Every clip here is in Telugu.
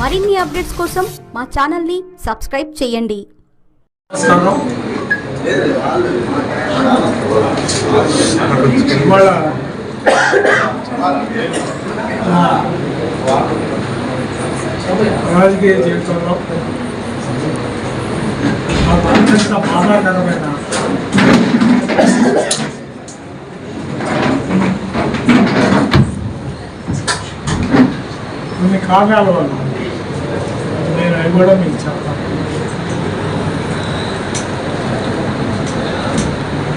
మరిన్ని అప్డేట్స్ కోసం మా ఛానల్ని సబ్స్క్రైబ్ చేయండి. రాజకీయ జీవితంలో నాకు అత్యంత బాధాకరమైన కొన్ని కారణాల వల్ల నేను కూడా మీకు చెప్తాను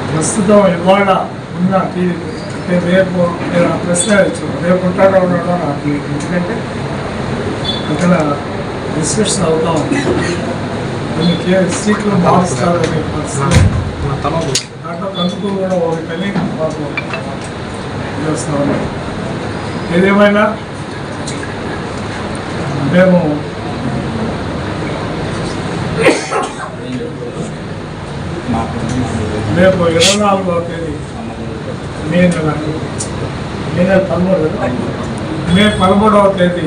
ప్రస్తుతం ఇవాళ ఉన్న టీ- అంటే రేపు నేను ఆ ప్రశ్న ఇచ్చాను రేపు ఉంటాడో ఉన్నాడో నాకు తెలియదు. ఎందుకంటే అక్కడ డిస్కషన్ అవుతా ఉంది. కొన్ని సీట్లు మారుస్తారు అనే పరిస్థితి. దాంట్లో కందుకు కూడా ఒకటని మాకు చేస్తా ఉన్నాం ఏదేమైనా? మేము రేపు ఇరవై నాలుగో తేదీ మే నెల. మే నెల పదమూడు మే పదమూడవ తేదీ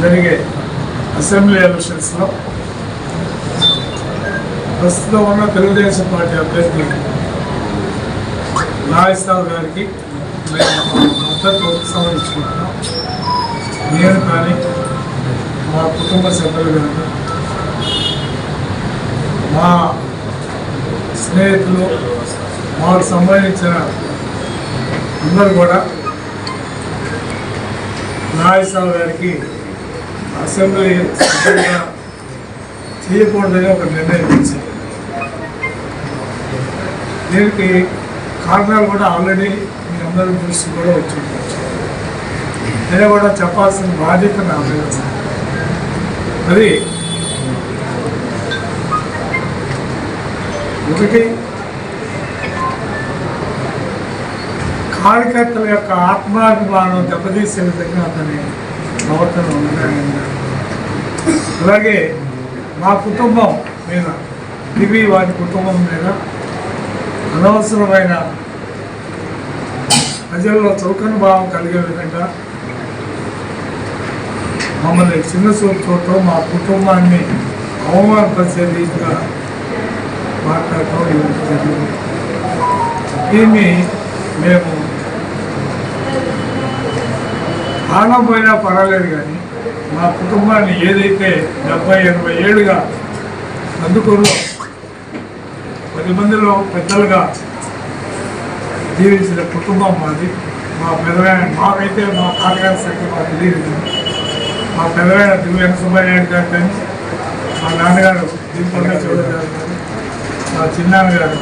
జరిగే అసెంబ్లీ ఎలక్షన్స్లో ప్రస్తుతం ఉన్న తెలుగుదేశం పార్టీ అభ్యర్థి నాగేశ్వరరావు గారికి మేము మద్దతు సంబంధించుకుంటున్నాం నేను కానీ మా కుటుంబ సభ్యులు కానీ మా స్నేహితులు మాకు సంబంధించిన అందరూ కూడా నాగేశ్వరరావు గారికి అసెంబ్లీ సభ్యులుగా చేయకూడదని ఒక నిర్ణయం తీసింది దీనికి కారణాలు కూడా ఆల్రెడీ మీ అందరి దృష్టి కూడా వచ్చి నేను కూడా చెప్పాల్సిన బాధ్యత నా మీద. అది ఒకటి కార్యకర్తల యొక్క ఆత్మాభిమానం దెబ్బతీసే విధంగా అతని ప్రవర్తన ఉందని అలాగే మా కుటుంబం మీద ఇవి వారి కుటుంబం మీద అనవసరమైన ప్రజల్లో చులకన భావం కలిగే విధంగా మమ్మల్ని చిన్న చూపు మా కుటుంబాన్ని అవమానపరిచే రీతిగా మాట్లాడటం జరిగింది దీన్ని మేము ప్రాణం పోయినా పర్వాలేదు కానీ మా కుటుంబాన్ని ఏదైతే డెబ్బై ఎనభై ఏడుగా అందుకులో పది మందిలో పెద్దలుగా జీవించిన కుటుంబం మాది. మా పెదవైన మాకైతే మా తాతగారి శక్తి మాకు తెలియదు. మా పెదవైన దివ్య సుబ్బారెడ్డి గారు కానీ మా నాన్నగారు దీపంగా చౌదరి మా చిన్నాన్నగారు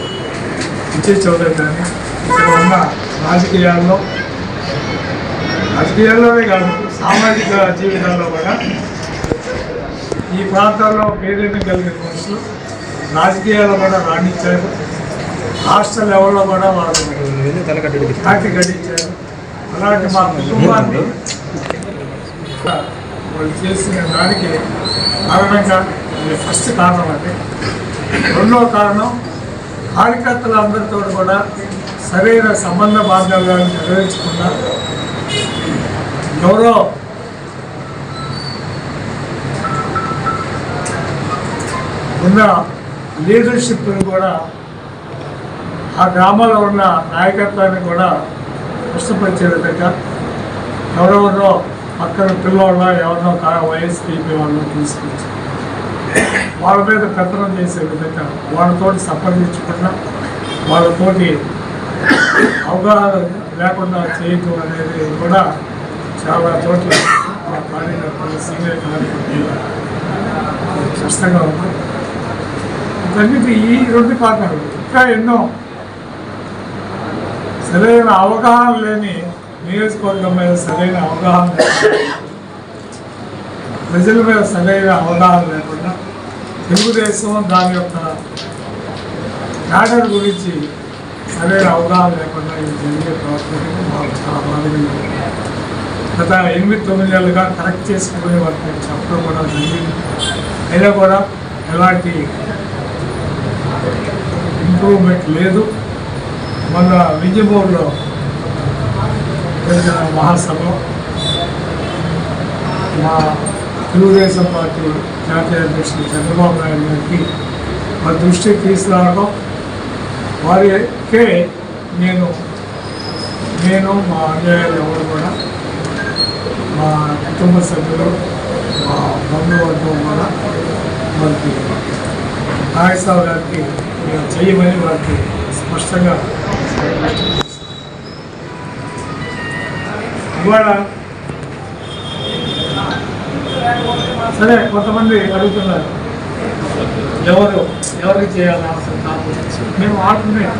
విజయ్ చౌదరి గారిని ఇక్కడ ఉన్న రాజకీయాల్లో రాజకీయాల్లోనే కాదు సామాజిక జీవితాల్లో కూడా ఈ ప్రాంతాల్లో పేరెన్ను కలిగిన మనుషులు రాజకీయాల్లో కూడా రాణించారు. రాష్ట్ర లెవెల్లో కూడా వాళ్ళు ఖ్యాతి గడించారు అలాంటి మా కుటుంబాన్ని వాళ్ళు చేసిన దానికి కారణంగా ఫస్ట్ కారణం అండి రెండో కారణం కార్యకర్తలందరితో కూడా సరైన సంబంధ బాధ్యతలను నెరవేర్చకుండా ఎవరో ఉన్న లీడర్షిప్ కూడా ఆ గ్రామంలో ఉన్న నాయకత్వాన్ని కూడా కష్టపరిచే విధంగా ఎవరెవరో పక్కన పిల్లవాళ్ళ ఎవరినో వైఎస్పీపీ వాళ్ళని తీసుకొచ్చారు. వాళ్ళ మీద పెత్తనం చేసే విధంగా వాళ్ళతోటి సంప్రదించకుండా వాళ్ళతోటి అవగాహన లేకుండా చేయటం అనేది కూడా చాలా చోట్ల మా కార్యకర్తలు సీనియర్ కార్యకర్తలు కష్టంగా ఉంది ఇవన్నిటి ఈ రెండు కారణాలు. ఇంకా ఎన్నో సరైన అవగాహన లేని నియోజకవర్గం మీద సరైన అవగాహన లేకుండా, ప్రజల మీద సరైన అవగాహన లేకుండా తెలుగుదేశం దాని యొక్క క్యాడర్ గురించి సరైన అవగాహన లేకుండా ఇది జరిగే ప్రవర్తన మాకు చాలా బాధగా గత ఎనిమిది తొమ్మిది నెలలుగా కరెక్ట్ చేసుకునే వాటిని చెప్పడం కూడా జరిగింది. అయినా కూడా ఎలాంటి ఇంప్రూవ్మెంట్ లేదు. మొన్న విజయపూర్లో జరిగిన మహాసభ మా తెలుగుదేశం పార్టీ జాతీయ అధ్యక్షుడు చంద్రబాబు నాయుడు గారికి మా దృష్టికి తీసుకురావడం. వారికే నేను నేను మా అన్యాయాలు ఎవరు కూడా మా కుటుంబ సభ్యులు మా బంధువర్గం కూడా వారికి నాగేశ్వరరావు గారికి నేను చేయమని వారికి స్పష్టంగా ఇవాళ సరే కొంతమంది అడుగుతున్నారు. ఎవరు? ఎవరికి చేయాలని అవసరం కాదు మేము ఆల్టర్నేట్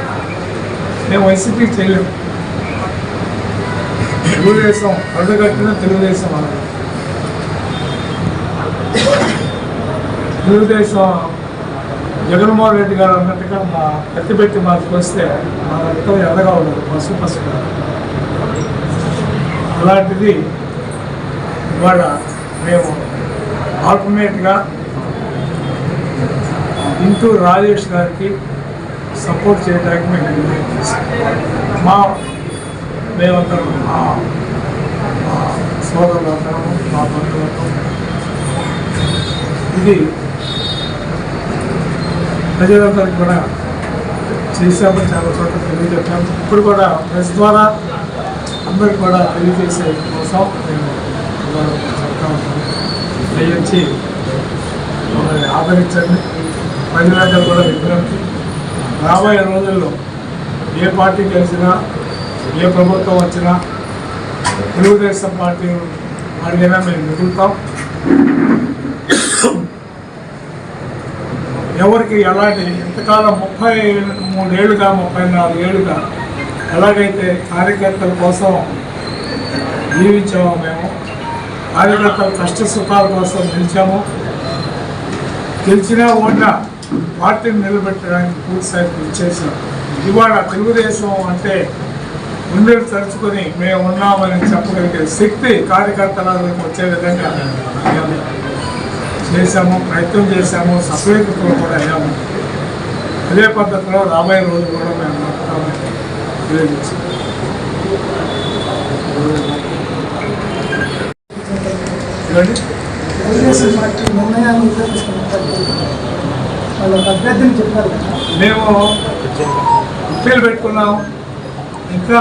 మేము వైసీపీకి చేయలేము తెలుగుదేశం అడ్డుకట్టిన తెలుగుదేశం అన్నది తెలుగుదేశం జగన్మోహన్ రెడ్డి గారు అన్నట్టుగా మా కత్తి పెట్టి మాకు వస్తే మా రక్తం ఎర్రగా ఉండదు పసుపు పసుపు అలాంటిది ఇవాళ మేము ఆల్టర్నేట్గా ఇంటూ రాజేష్ గారికి సపోర్ట్ చేయడానికి మేము నిర్ణయం తీసుకున్నాం. మా మేమందరం మా సోదరులందరము మా బంధువులతో ఇది ప్రజలందరికీ కూడా చేశామని చాలా చోట్ల తెలియజెప్పాము ఇప్పుడు కూడా ప్రెస్ ద్వారా అందరికి కూడా తెలియజేసే కోసం మేము దయచి మమ్మల్ని ఆదరించండి. ప్రజలందరూ కూడా విజ్ఞప్తి రాబోయే రోజుల్లో ఏ పార్టీ గెలిచినా ఏ ప్రభుత్వం వచ్చినా తెలుగుదేశం పార్టీ అడిగినా మేము మిగులుతాం ఎవరికి ఎలాంటి ఎంతకాలం ముప్పై మూడేళ్ళుగా ముప్పై నాలుగేళ్ళుగా ఎలాగైతే కార్యకర్తల కోసం జీవించామో మేము కార్యకర్తల కష్ట సుఖాల కోసం నిలిచాము. గెలిచినా ఓడినా పార్టీని నిలబెట్టడానికి పూర్తిస్థాయి కృషి ఇవాళ తెలుగుదేశం అంటే గుండెలు తరుచుకొని మేము ఉన్నామని చెప్పగలిగే శక్తి కార్యకర్తలకు వచ్చే విధంగా చేశాము ప్రయత్నం చేశాము సఫలీకృతులు కూడా అయ్యాము. అదే పద్ధతిలో రాబోయే రోజు కూడా మేము నడుపుతామని తెలియజేసాము ఇవ్వండి తెలుగుదేశం పార్టీ నిర్ణయాన్ని ఉపయోగించుకుంటారు వాళ్ళ ఒక అభ్యర్థిని చెప్పారు కదా మేము అప్పీలు పెట్టుకున్నాం. ఇంకా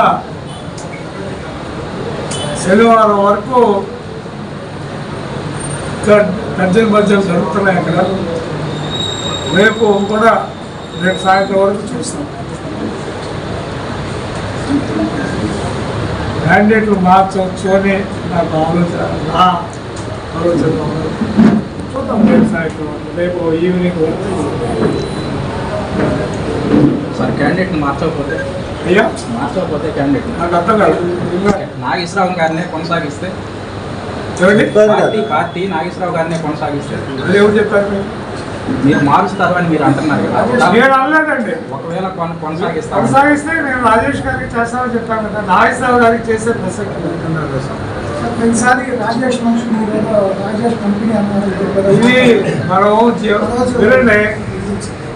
శనివారం వరకు తర్జన భర్జన జరుగుతున్నాయి అక్కడ. రేపు కూడా రేపు సాయంత్రం వరకు చూస్తాం. మ్యాండేట్లు మార్చవచ్చు అని నాకు ఆలోచన నా ఆలోచన ఉన్నది. చూద్దాం రేపు సాయంత్రం రేపు ఈవినింగ్. Sir candidate మార్చకపోతే? అయ్యా? మార్చకపోతే క్యాండిడేట్ నాకు అర్థం కాదు. నాగేశ్వరరావు గారినే కొనసాగిస్తే? చూడండి పార్టీ పార్టీ. నాగేశ్వరరావు గారినే కొనసాగిస్తే. ఎవరు చెప్పారు మీరు? మీరు మారుస్తారు అని మీరు అంటున్నారు కదా. నేను అనలేదండి. ఒకవేళ కొన- కొనసాగిస్తారు కొనసాగిస్తే నేను రాజేష్ గారికి చేస్తామని చెప్పాను కదా నాగేశ్వరరావు గారికి చేసే ప్రసక్తి. ప్రతిసారి రాజేష్ మనిషి రాజేష్ కంపెనీ ఇది మనం జీ-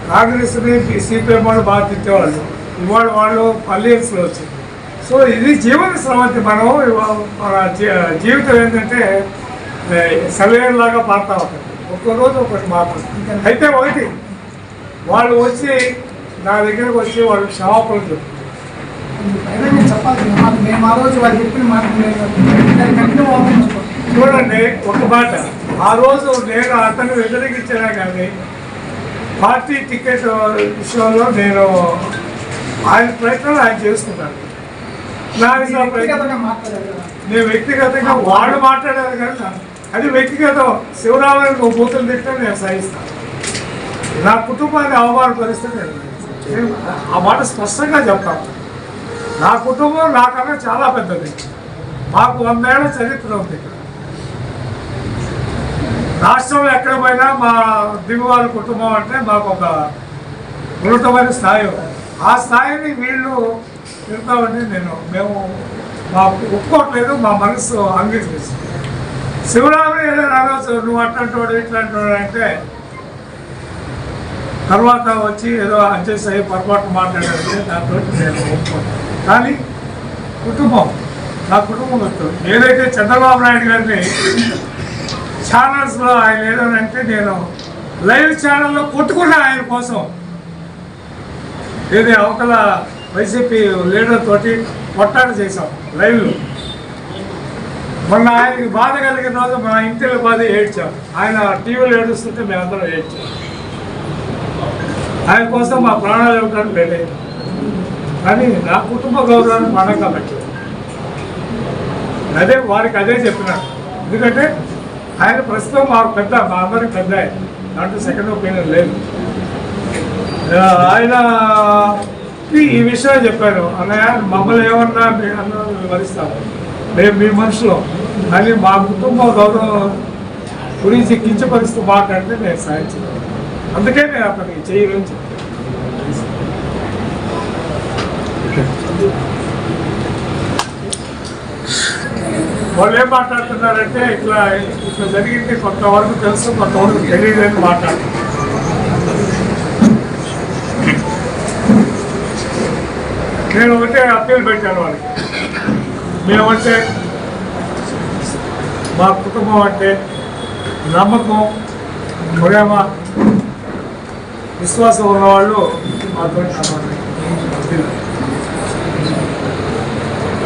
కాంగ్రెస్ని సిపిఎం వాళ్ళు బాగా తిట్టేవాళ్ళు. ఇవాళ వాళ్ళు పల్లెస్లో వచ్చింది. సో ఇది జీవన స్రవంతి మనం మన జీవితం ఏంటంటే సెలయేరులాగా మారుతా ఉంటుంది ఒక్కరోజు ఒకటి మారుతుంది అయితే ఒకటి వాళ్ళు వచ్చి నా దగ్గరకు వచ్చి వాళ్ళు క్షమాపణలు చెప్తారు నేను కదా, మాకు మేము ఆ రోజు వాళ్ళు చెప్పిన మాట కంటిన్యూ అవుతుంది చూడండి ఒక మాట. ఆ రోజు నేను అతను వ్యతిరేకించినా కానీ పార్టీ టికెట్ విషయంలో నేను ఆయన ప్రయత్నాలు ఆయన చేసుకుంటాను ప్రయత్నం నేను వ్యక్తిగతంగా వాడు మాట్లాడారు కానీ అది వ్యక్తిగతం. శివరామని నువ్వు బూతులు తిట్టా నేను సహిస్తాను నా కుటుంబాన్ని అవమానపరిస్తే నేను ఆ మాట స్పష్టంగా చెప్తాను. నా కుటుంబం నాకన్నా చాలా పెద్దది. మాకు వందేళ్ళ చరిత్ర ఉంది రాష్ట్రంలో ఎక్కడ పోయినా మా దిగువారి కుటుంబం అంటే మాకు ఒక ఉన్నతమైన స్థాయి ఆ స్థాయిని వీళ్ళు తిరుగుతామని నేను మేము మాకు ఒప్పుకోవట్లేదు మా మనసు అంగీకరిస్తుంది. శివరాముడు ఏదో రావచ్చు నువ్వు అట్లాంటి ఇట్లాంటి అంటే తర్వాత వచ్చి ఏదో అడ్జస్ట్ అయ్యి పొరపాటు మాట్లాడాలంటే దాంతో నేను ఒప్పుకుంటాను కానీ కుటుంబం నా కుటుంబం వస్తుంది. ఏదైతే చంద్రబాబు నాయుడు గారిని ఛానల్స్లో ఆయన ఏదనంటే నేను లైవ్ ఛానల్లో కొట్టుకున్నా ఆయన కోసం ఏది అవతల వైసీపీ లీడర్ తోటి కొట్టాడు చేశాం లైవ్లో. మొన్న ఆయనకి బాధ కలిగిన రోజు మా ఇంటిలో బాధ ఏడ్చాం. ఆయన టీవీలో ఏడుస్తుంటే మేమందరం ఏడ్చాం. ఆయన కోసం మా ప్రాణాలు ఇవ్వడానికి రెడీ కానీ నా కుటుంబ గౌరవాన్ని పణంగా పెట్టారు అదే వారికి అదే చెప్పినాను. ఎందుకంటే ఆయన ప్రస్తుతం మా పెద్ద మా అందరికి పెద్ద దాంట్లో సెకండ్ ఒపీనియన్ లేదు. ఆయన ఈ- విషయం చెప్పాను అన్నయ్య మమ్మల్ని ఏమన్నా మీ- అన్నా వివరిస్తాము మేము మీ మనుషులు. కానీ మా కుటుంబ గౌరవం గురించి కించపరిస్తూ మాట్లాడితే నేను సాయం అందుకే నేను అతనికి చేయను వాళ్ళు ఏం మాట్లాడుతున్నారంటే ఇట్లా ఇట్లా జరిగింది కొంతవరకు తెలుసు కొంతవరకు తెలియదు అని మాట్లాడుతున్నారు. నేను ఒకటే అప్పీల్ పెట్టాను వాళ్ళకి. మేమంటే మా కుటుంబం అంటే నమ్మకం ప్రేమ విశ్వాసం ఉన్నవాళ్ళు మాతో అప్పీల్